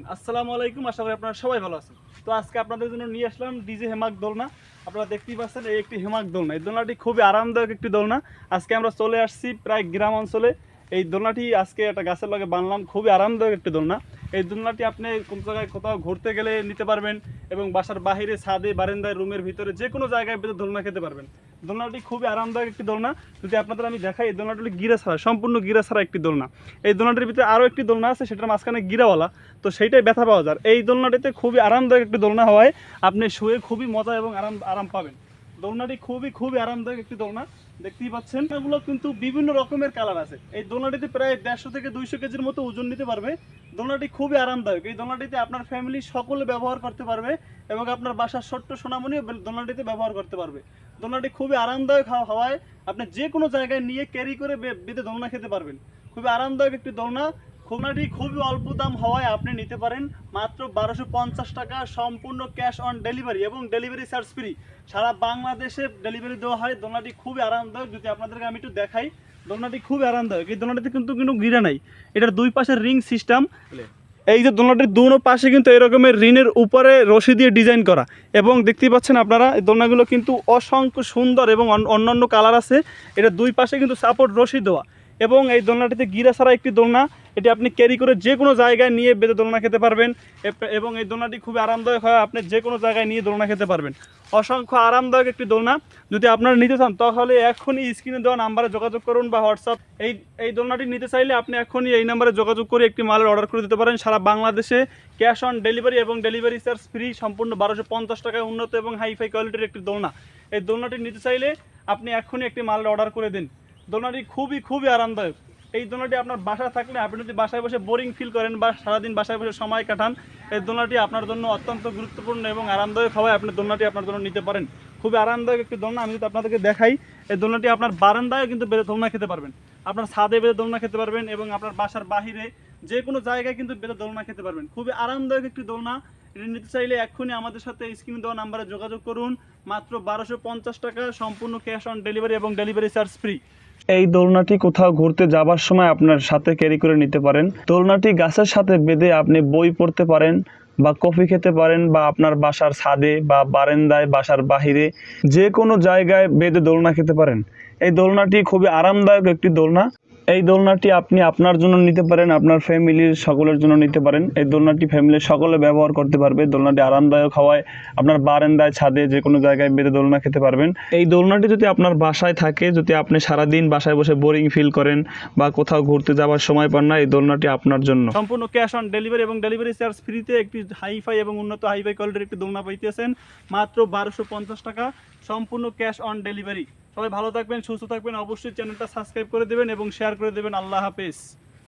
One আসসালামু আলাইকুম, আশা করি আপনারা সবাই ভালো আছেন। তো আজকে আপনাদের জন্য নিয়ে আসলাম ডিজে হেমাক দোলনা। আপনারা দেখতেই পাচ্ছেন এই একটি হেমাক দোলনা। এই দোলনাটি খুবই আরামদায়ক একটি দোলনা। আজকে আমরা চলে আসছি প্রায় গ্রাম অঞ্চলে। এই দোলনাটি আজকে একটা গাছের লগে বানলাম। খুবই আরামদায়ক একটি দোলনা। এই দোলনাটি আপনি কোন জায়গায় কোথাও ঘুরতে গেলে নিতে পারবেন এবং বাসার বাইরে ছাদে, বারান্দায়, রুমের ভিতরে যে কোনো জায়গায় দোলনা খেতে পারবেন। দোলনাটি খুবই আরামদায়ক একটি দোলনা। যদি আপনাদের আমি দেখাই, এই দোলনাটি হলো গিরা ছাড়া, সম্পূর্ণ গিরা ছাড়া একটি দোলনা। এই দোলনাটির ভিতরে আরও একটি দোলনা আছে, সেটার মাঝখানে গিরাওয়ালা। তো সেইটাই ব্যথা পাওয়া যায়। এই দোলনাটিতে খুবই আরামদায়ক একটি দোলনা হওয়ায় আপনি শুয়ে খুবই মজা এবং আরাম আরাম পাবেন। দোলনাটি খুবই খুবই আরামদায়ক একটি দোলনা, দেখতেই পাচ্ছেন। এগুলো কিন্তু বিভিন্ন রকমের কালার আছে। এই দোলনাটিতে প্রায় দেড়শো থেকে দুইশো কেজির মতো ওজন নিতে পারবে। দোলনাটি খুবই আরামদায়ক। এই দোলনাটিতে আপনার ফ্যামিলি সকলে ব্যবহার করতে পারবে এবং আপনার বাসার ছোট্ট সোনামণিও দোলনাটিতে ব্যবহার করতে পারবে। দোলনাটি খুবই আরামদায়ক হওয়ায় আপনি যে কোনো জায়গায় নিয়ে ক্যারি করে বেঁধে দোলনা খেতে পারবেন। খুবই আরামদায়ক একটি দোলনা। খুলনাটি খুবই অল্প দাম হওয়ায় আপনি নিতে পারেন মাত্র বারোশো পঞ্চাশ টাকা সম্পূর্ণ ক্যাশ অন ডেলিভারি এবং ডেলিভারি চার্জ ফ্রি। সারা বাংলাদেশে ডেলিভারি দেওয়া হয়। দোলনাটি খুবই আরামদায়ক। যদি আপনাদেরকে আমি একটু দেখাই দোলনাটি খুবই আরামদায়ক। এই দোলনাটিতে কিন্তু কিন্তু গিরা নাই। এটার দুই পাশে রিং সিস্টেম। এই যে দোলনাটির দুনো পাশে কিন্তু এরকমের রিনের উপরে রশি দিয়ে ডিজাইন করা। এবং দেখতেই পাচ্ছেন আপনারা এই দোলনাগুলো কিন্তু অসংখ্য সুন্দর এবং অন- অন্যান্য কালার আছে। এটা দুই পাশে কিন্তু সাপোর্ট রশি দেওয়া। এবং এই দোলনাটিতে গিরা ছাড়া একটি দোলনা। এটি আপনি ক্যারি করে যে কোনো জায়গায় নিয়ে বেঁধে দোলনা খেতে পারবেন। এবং এই দোলনাটি খুবই আরামদায়ক হয়, আপনি যে কোনো জায়গায় নিয়ে দোলনা খেতে পারবেন। অসংখ্য আরামদায়ক একটি দোলনা। যদি আপনারা নিতে চান, তাহলে এখনই স্ক্রিনে দেওয়া নাম্বারে যোগাযোগ করুন বা হোয়াটসঅ্যাপ এই এই দোলনাটি নিতে চাইলে আপনি এখনই এই নাম্বারে যোগাযোগ করে একটি মালের অর্ডার করে দিতে পারেন। সারা বাংলাদেশে ক্যাশ অন ডেলিভারি এবং ডেলিভারি চার্জ ফ্রি সম্পূর্ণ বারোশো পঞ্চাশ টাকায় উন্নত এবং হাইফাই কোয়ালিটির একটি দোলনা। এই দোলনাটি নিতে চাইলে আপনি এখনই একটি মালের অর্ডার করে দিন। দোলনাটি খুবই খুবই আরামদায়ক। এই দোলনাটি আপনার বাসায় থাকলে আপনি যদি বাসায় বসে বোরিং ফিল করেন বা সারাদিন বাসায় বসে সময় কাটান, এই দোলনাটি আপনার জন্য অত্যন্ত গুরুত্বপূর্ণ এবং আরামদায়ক হওয়ায় আপনি দোলনাটি আপনার জন্য নিতে পারেন। খুবই আরামদায়ক একটি দোলনা, আমি যদি আপনাদেরকে দেখাই, এই দোলনাটি আপনার বারান্দায় কিন্তু বেঁধে দোলনা খেতে পারবেন। আপনার ছাদে বেঁধে দোলনা খেতে পারবেন এবং আপনার বাসার বাহিরে যে কোনো জায়গায় কিন্তু বেঁধে দোলনা খেতে পারবেন। খুবই আরামদায়ক একটি দোলনা। এটা নিতে চাইলে এক্ষুনি আমাদের সাথে স্ক্রিনে দেওয়া নাম্বারে যোগাযোগ করুন। মাত্র বারোশো টাকা, সম্পূর্ণ ক্যাশ অন ডেলিভারি এবং ডেলিভারি চার্জ ফ্রি এই দোলনাটি কোথাও ঘুরতে যাবার সময় আপনার সাথে ক্যারি করে নিতে পারেন। দোলনাটি গাছের সাথে বেঁধে আপনি বই পড়তে পারেন বা কফি খেতে পারেন বা আপনার বাসার ছাদে বা বারান্দায়, বাসার বাহিরে যে কোনো জায়গায় বেঁধে দোলনা খেতে পারেন। এই দোলনাটি খুবই আরামদায়ক একটি দোলনা। এই দোলনাটি আপনি আপনার জন্য নিতে পারেন, আপনার ফ্যামিলির সকলের জন্য নিতে পারেন। এই দোলনাটি ফ্যামিলির সকলে ব্যবহার করতে পারবে। দোলনাটি আরামদায়ক হওয়ায়, আপনার বারান্দায়, ছাদে যে কোনো জায়গায় বেঁধে দোলনা খেতে পারবেন। এই দোলনাটি যদি আপনার বাসায় থাকে, যদি আপনি সারাদিন বাসায় বসে বোরিং ফিল করেন বা কোথাও ঘুরতে যাওয়ার সময় পান না, এই দোলনাটি আপনার জন্য। সম্পূর্ণ ক্যাশ অন ডেলিভারি এবং ডেলিভারি চার্জ ফ্রিতে একটি হাইফাই এবং উন্নত হাইফাই কোয়ালিটির একটি দোলনা পাইতেছেন। মাত্র বারোশো টাকা, সম্পূর্ণ ক্যাশ অন ডেলিভারি সবাই ভালো থাকবেন, সুস্থ থাকবেন। অবশ্যই চ্যানেলটা সাবস্ক্রাইব করে দেবেন এবং শেয়ার করে দেবেন। আল্লাহ হাফেজ।